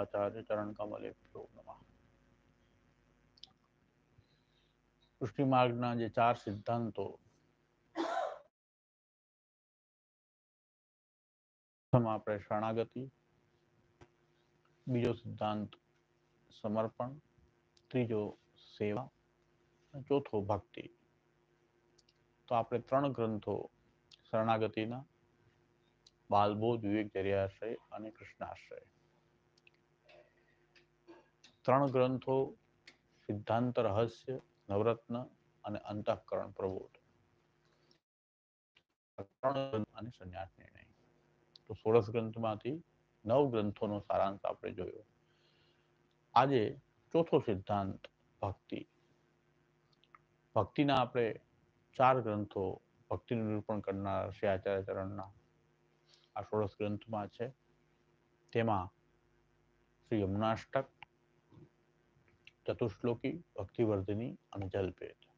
આચાર્ય ચરણ કમલે નમઃ માર્ગના જે ચાર સિદ્ધાંતો આપણે શરણાગતિ બીજો સિદ્ધાંત સમર્પણ ત્રીજો સેવા ચોથો ભક્તિ। તો આપણે ત્રણ ગ્રંથો શરણાગતિના, બાલબોધ વિવેક જર્યાશ્રય અને કૃષ્ણાશ્રય ત્રણ ગ્રંથો, સિદ્ધાંત, રહસ્ય, નવરત્ન અને અંતઃકરણ પ્રબોધ. અને સંન્યાસ નિર્ણય. તો સોળસ ગ્રંથમાંથી નવ ગ્રંથોનો સારાંશ આપણે જોયો. આજે ચોથો સિદ્ધાંત, ભક્તિ. ભક્તિના આપણે ચાર ગ્રંથો ભક્તિનું નિરૂપણ કરનાર શ્રી આચાર્ય ચરણના આ સોળસ ગ્રંથમાં છે. તેમાં શ્રી યમુનાષ્ટક ચતુશ્લોકી ભક્તિવર્ધિની અને જલપેટ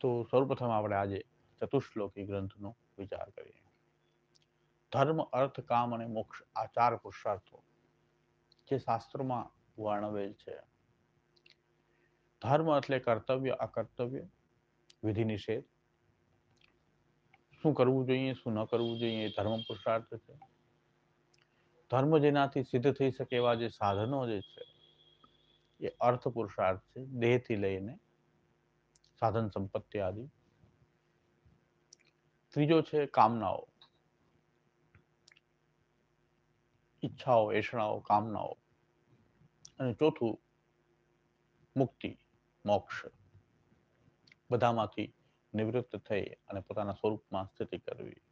તો સૌપ્રથમ આપણે આજે ચતુશ્લોકી ગ્રંથનો વિચાર કરીએ. ધર્મ, અર્થ, કામ અને મોક્ષ આ ચાર પુરુષાર્થો જે શાસ્ત્રોમાં વર્ણવેલ છે. ધર્મ એટલે કર્તવ્ય, અકર્તવ્ય, વિધિ નિષેધ. શું કરવું જોઈએ, શું ન કરવું જોઈએ, એ ધર્મ પુરુષાર્થ છે. ધર્મ જેનાથી સિદ્ધ થઈ શકે એવા જે સાધનો જે છે, એ અર્થ પુરુષાર્થ છે દેહથી લઈને સાધન સંપત્તિ આદિ. ત્રીજો છે કામનાઓ. ઈચ્છાઓ એષણાઓ કામનાઓ. અને ચોથું, મુક્તિ, મોક્ષ. બધામાંથી નિવૃત્ત થઈ અને પોતાના સ્વરૂપમાં સ્થિતિ કરવી.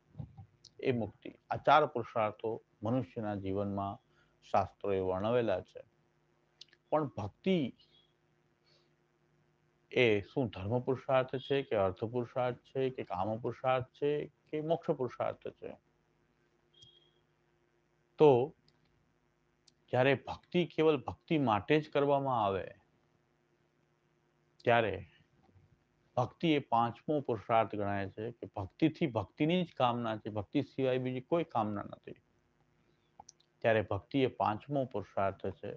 એ મુક્તિ. આ ચાર પુરુષાર્થો મનુષ્યના જીવનમાં શાસ્ત્રોએ વર્ણવેલા છે. પણ ભક્તિ એ શું ધર્મ પુરુષાર્થ છે કે અર્થ પુરુષાર્થ છે કે કામ પુરુષાર્થ છે કે મોક્ષ પુરુષાર્થ છે? તો જ્યારે ભક્તિ કેવલ ભક્તિ માટે જ કરવામાં આવે, ત્યારે ભક્તિ એ પાંચમો પુરુષાર્થ ગણાય છે કે ભક્તિથી ભક્તિની જ કામના છે. ભક્તિ સિવાય બીજી કોઈ કામના નથી. ત્યારે ભક્તિ એ પાંચમો પુરુષાર્થ છે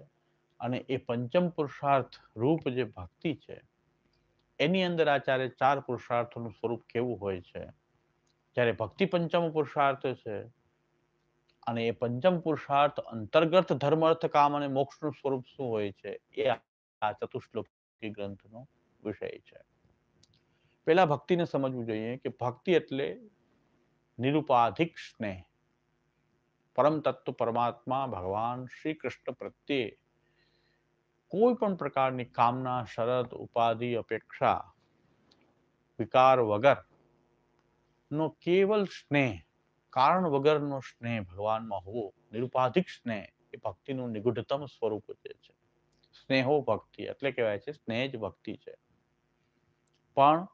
અને એ પંચમ પુરુષાર્થ રૂપ જે ભક્તિ છે, એની અંદર આચાર્ય ચાર પુરુષાર્થોનું સ્વરૂપ કેવું હોય છે? જ્યારે ભક્તિ પંચમ પુરુષાર્થ છે અને એ પંચમ પુરુષાર્થ અંતર્ગત ધર્મ, અર્થ, કામ અને મોક્ષનું સ્વરૂપ શું હોય છે? એ આ ચતુશ્લોકી ગ્રંથનો વિષય છે. પેલા ભક્તિને સમજવું જોઈએ કે ભક્તિ એટલે નિરુપાધિક સ્નેહ. પરમ તત્વ પરમાત્મા ભગવાન શ્રી કૃષ્ણ પ્રત્યે કોઈ પણ પ્રકારની કામના, શરત, ઉપાધિ, અપેક્ષા, વિકાર વગર નો કેવલ સ્નેહ, કારણ વગરનો સ્નેહ ભગવાનમાં હોવો, નિરુપાધિક સ્નેહ એ ભક્તિનું નિગુઢતમ સ્વરૂપ જે છે. સ્નેહો ભક્તિ, એટલે કહેવાય છે સ્નેહ જ ભક્તિ છે. પણ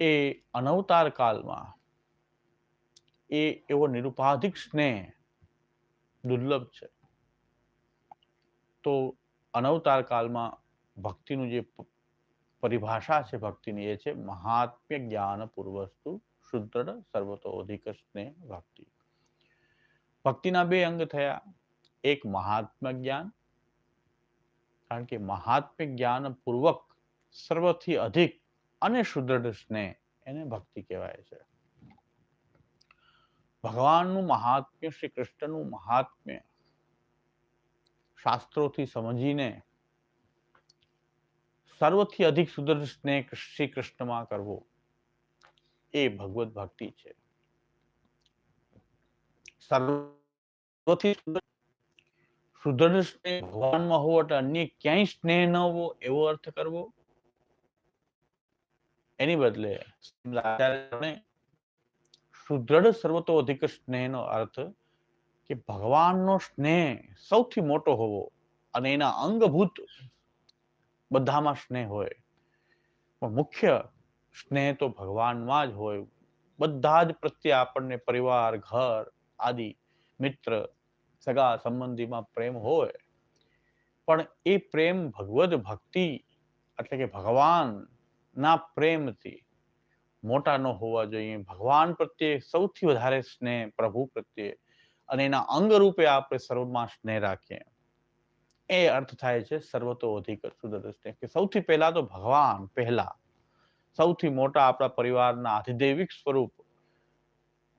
એ અનવતાર કાલમાં એ એવો નિરુપાધિક સ્નેહ દુર્લભ છે. તો અનવતાર કાલમાં ભક્તિનું જે પરિભાષા છે ભક્તિની એ છે મહાત્મ્ય જ્ઞાન પૂર્વસ્તુ શુદ્ધ સર્વતોધિક સ્નેહ ભક્તિ. ભક્તિના બે અંગ થયા. એક મહાત્મ્ય જ્ઞાન, કારણ કે મહાત્મ્ય જ્ઞાન પૂર્વક સર્વથી અધિક અને સુદૃઢ સ્નેહ એને ભક્તિ કહેવાય છે. ભગવાનનું મહાત્મ્ય શ્રી કૃષ્ણનું મહાત્મ્ય શાસ્ત્રોથી સમજીને સર્વથી અધિક સુદૃઢ સ્નેહ શ્રી કૃષ્ણમાં કરવો એ ભગવત ભક્તિ છે. સર્વથી સુદૃઢ સ્નેહ ભગવાનમાં હોવો એટલે અન્ય ક્યાંય સ્નેહ ન હોવો એવો અર્થ કરવો. એની બદલે સુદ્રઢ સર્વતો અધિક સ્નેહનો અર્થ કે ભગવાનનો સ્નેહ સૌથી મોટો હોવો અને એના અંગભૂત બધામાં સ્નેહ હોય. પણ મુખ્ય સ્નેહ તો ભગવાનમાં જ હોય. બધા જ પ્રત્યે આપણને પરિવાર, ઘર, આદિ, મિત્ર, સગા સંબંધીમાં પ્રેમ હોય. પણ એ પ્રેમ ભગવદ ભક્તિ એટલે કે ભગવાન ના પ્રેમથી મોટા ન હોવા જોઈએ. ભગવાન પ્રત્યે સૌથી વધારે સ્નેહ, પ્રભુ પ્રત્યે અને એના અંગ રૂપે આપણે સર્વમાં સ્નેહ રાખીએ. એ અર્થ થાય છે સર્વતો અધિક સુદર સ્નેહ કે સૌથી પહેલા તો ભગવાન પહેલા. સૌથી મોટા આપણા પરિવારના આધિદૈવિક સ્વરૂપ.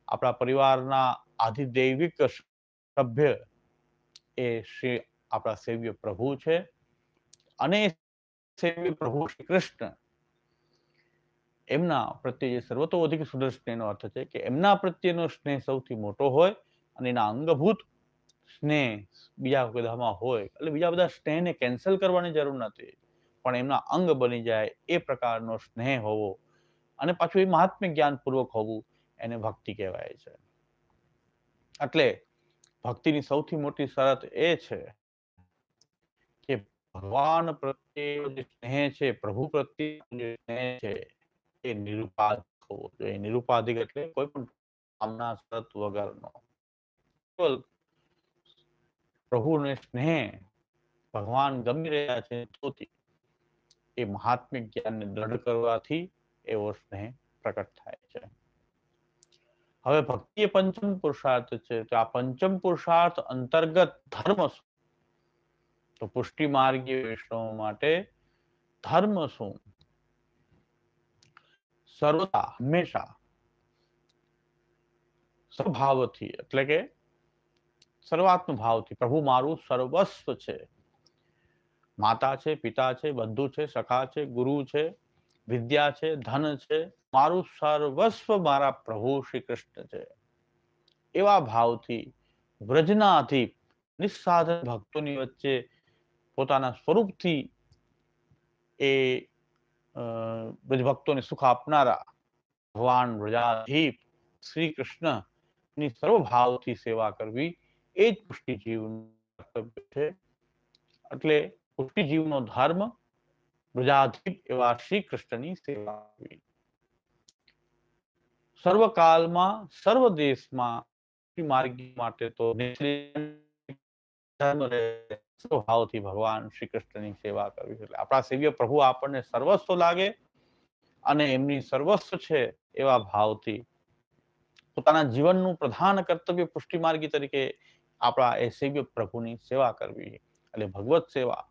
આપણા પરિવારના આધિદૈવિક સભ્ય એ શ્રી આપણા સેવ્ય પ્રભુ છે. અને સેવ્ય પ્રભુ શ્રી કૃષ્ણ. એમના પ્રત્યે જે સર્વતોઅધિક સુંદર સ્નેહનો અર્થ છે કે એમના પ્રત્યેનો સ્નેહ સૌથી મોટો હોય અને એના અંગભૂત સ્નેહ બીજા બધામાં હોય, એટલે બીજા બધા સ્નેહને કેન્સલ કરવાની જરૂર નથી પણ એમના અંગ બની જાય, એ પ્રકારનો સ્નેહ હોવો અને પાછું એ મહાત્મ્ય જ્ઞાનપૂર્વક હોવું એને ભક્તિ કહેવાય છે. એટલે ભક્તિની સૌથી મોટી શરત એ છે કે ભગવાન પ્રત્યે જે સ્નેહ છે, પ્રભુ પ્રત્યે જે સ્નેહ છે એ નિરુપાધિક હોવો જોઈએ. નિરુપાધિક એટલે કોઈ પણ કામના શરત વગરનો પ્રભુને સ્નેહ ભગવાન ગમી રહ્યા છે તોથી એ મહાત્મિક જ્ઞાનને દ્રઢ કરવાથી એવો સ્નેહ પ્રકટ થાય છે. હવે ભક્તિ એ પંચમ પુરુષાર્થ છે. તો આ પંચમ પુરુષાર્થ અંતર્ગત ધર્મ શું? તો પુષ્ટિ માર્ગીય વૈષ્ણવ માટે ધર્મ શું? સર્વતા હંમેશા સ્વભાવથી એટલે કે સર્વાત્મ ભાવથી પ્રભુ મારું સર્વસ્વ છે. માતા છે, પિતા છે, બંધુ છે, સખા છે, ગુરુ છે, વિદ્યા છે, ધન છે. મારું સર્વસ્વ મારા પ્રભુ શ્રી કૃષ્ણ છે. એવા ભાવથી, વ્રજનાથી, નિસ્સાધન ભક્તોની વચ્ચે પોતાના સ્વરૂપથી એ ભક્તોને સુખ આપનારા ભગવાન વ્રજાધીપ શ્રી કૃષ્ણની સર્વભાવથી સેવા કરવી એ જ પુષ્ટિજીવનું કર્તવ્ય છે. એટલે પુષ્ટિજીવનો ધર્મ પ્રજાધીપ એવા શ્રી કૃષ્ણની સેવા સર્વકાલમાં, સર્વ દેશમાં માર્ગી માટે તો ભાવથી ભગવાન શ્રી કૃષ્ણની સેવા કરવી એટલે આપણા સેવ્ય પ્રભુ આપણને સર્વસ્વ લાગે અને એમની સર્વસ્વ છે એવા ભાવથી પોતાના જીવનનું પ્રધાન કર્તવ્ય પુષ્ટિ માર્ગી તરીકે આપણા એ સેવ્ય પ્રભુની સેવા કરવી એટલે ભગવત સેવા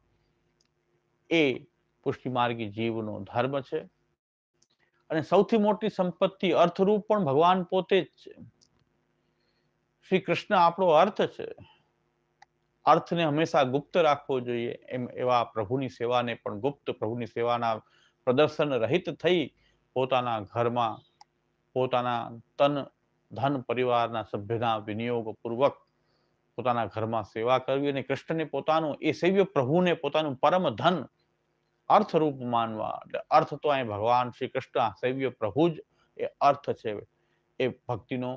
એ પુષ્ટિ માર્ગી જીવનો ધર્મ છે. અને સૌથી મોટી સંપત્તિ અર્થરૂપ પણ ભગવાન પોતે જ છે. શ્રી કૃષ્ણ આપણો અર્થ છે. અર્થને હંમેશા ગુપ્ત રાખવો જોઈએ. એમ એવા પ્રભુની સેવાને પણ ગુપ્ત પ્રભુની સેવાના પ્રદર્શન રહિત થઈ પોતાના ઘરમાં પોતાના તન, ધન પરિવારના સભ્યના વિનિયોગ પૂર્વક પોતાના ઘરમાં સેવા કરવી અને કૃષ્ણને પોતાનું, એ સેવ્ય પ્રભુને પોતાનું પરમ ધન અર્થરૂપ માનવા. એટલે અર્થ તો અહીં ભગવાન શ્રી કૃષ્ણ સેવ્ય પ્રભુ જ એ અર્થ છે. એ ભક્તિનો,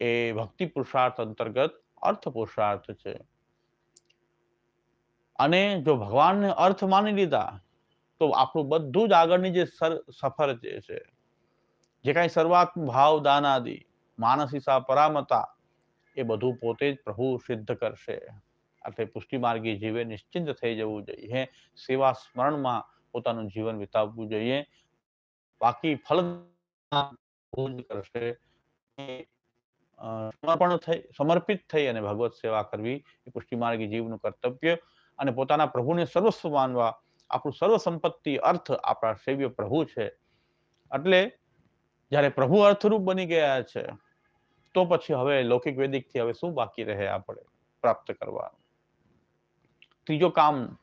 એ ભક્તિ પુરુષાર્થ અંતર્ગત અર્થ પુરુષાર્થ છે. અને જો ભગવાનને અર્થ માની લીધા, તો આપણું બધું જ આગળની જે સફર જે છે, જે કાંઈ શરૂઆત, ભાવ દાન આદિ માનસીસા, પરામતા, એ બધું પોતે જ પ્રભુ સિદ્ધ કરશે. એટલે પુષ્ટિ માર્ગી જીવે નિશ્ચિંત થઈ જવું જોઈએ. સેવા સ્મરણમાં પોતાનું જીવન વિતાવવું જોઈએ. બાકી ફળ કરશે. સમર્પણ થઈ, સમર્પિત થઈ અને ભગવત સેવા કરવી એ પુષ્ટિ માર્ગી જીવનું કર્તવ્ય અને પોતાના પ્રભુને સર્વસ્વ માનવા, આપણું સર્વ સંપત્તિ, અર્થ આપણા સેવ્ય પ્રભુ છે. એટલે જ્યારે પ્રભુ અર્થરૂપ બની ગયા છે, તો પછી હવે લૌકિક વૈદિકથી હવે શું બાકી રહે આપણે પ્રાપ્ત કરવાનું? ત્રીજો કામ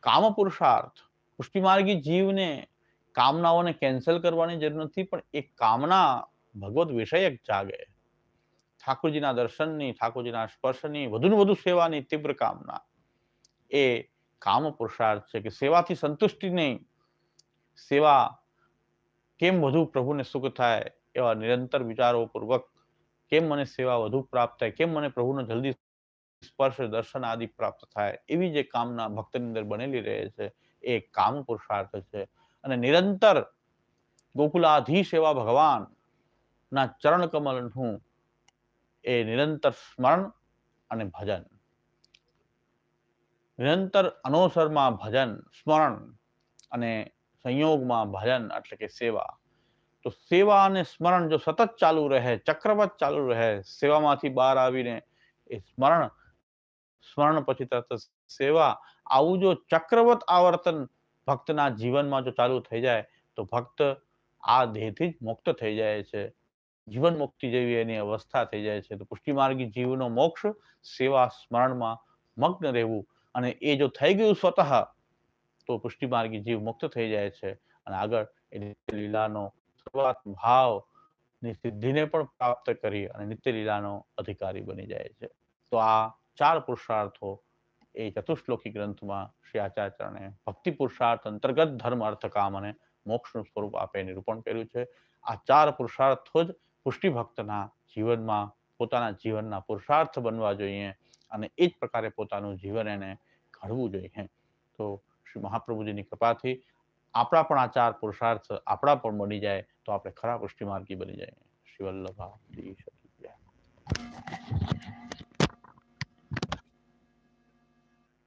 કામ પુરુષાર્થ. પુષ્ટિમાર્ગી જીવને કામનાઓને કેન્સલ કરવાની જરૂર નથી, પણ એ કામના ભગવત વિષયક જાગે. ઠાકોરજીના દર્શનની, ઠાકોરજીના સ્પર્શની વધુ વધુ સેવાની તીવ્ર કામના. એ કામ પુરુષાર્થ છે કે સેવાથી સંતુષ્ટિ નહીં. સેવા કેમ વધુ પ્રભુને સુખ થાય એવા નિરંતર વિચારો પૂર્વક કેમ મને સેવા વધુ પ્રાપ્ત થાય? કેમ મને પ્રભુનો જલ્દી સ્પર્શ, દર્શન આદિ પ્રાપ્ત થાય? એવી જે કામના ભક્તની અંદર બનેલી રહે છે, એ કામ પુરુષાર્થ છે. અને નિરંતર ગોકુલાધીશ એવા ભગવાન ના ચરણ કમલનું એ નિરંતર સ્મરણ અને ભજન નિરંતર અનોસરમાં ભજન, સ્મરણ અને સંયોગમાં ભજન એટલે કે સેવા. તો સેવા અને સ્મરણ જો સતત ચાલુ રહે, ચક્રવત ચાલુ રહે, સેવામાંથી બહાર આવીને એ સ્મરણ સ્મરણ પછી તરત સેવા, આવું જો ચક્રવત આવર્તન ભક્તના જીવનમાં જો ચાલુ થઈ જાય, તો ભક્ત આ દેહથી જ મુક્ત થઈ જાય છે. જીવન મુક્તિ જેવી એની અવસ્થા થઈ જાય છે. તો પુષ્ટિમાર્ગી જીવનો મોક્ષ સેવા, સ્મરણમાં મગ્ન રહેવું અને એ જો થઈ ગયું સ્વતઃ, તો પુષ્ટિમાર્ગી જીવ મુક્ત થઈ જાય છે. અને આગળ એ લીલાનો સર્વાત ભાવની સિદ્ધિને પણ પ્રાપ્ત કરી અને નિત્ય લીલાનો અધિકારી બની જાય છે. તો આ ચાર પુરુષાર્થો એ ચતુશ્લોકી ગ્રંથમાં શ્રી આચાર્યચરણે ભક્તિ પુરુષાર્થ અંતર્ગત ધર્મ અર્થ કામ અને મોક્ષનું સ્વરૂપ આપે નિરૂપણ કર્યું છે. આ ચાર પુરુષાર્થો જ પુષ્ટિ ભક્તના જીવનમાં પોતાના જીવનના પુરુષાર્થ બનવા જોઈએ અને એ જ પ્રકારે પોતાનું જીવન એને ઘડવું જોઈએ. તો શ્રી મહાપ્રભુજીની કૃપાથી આપણા પણ આ ચાર પુરુષાર્થ આપણા પણ બની જાય તો આપણે ખરા પુષ્ટિ માર્ગી બની જાય શ્રી વલ્લભા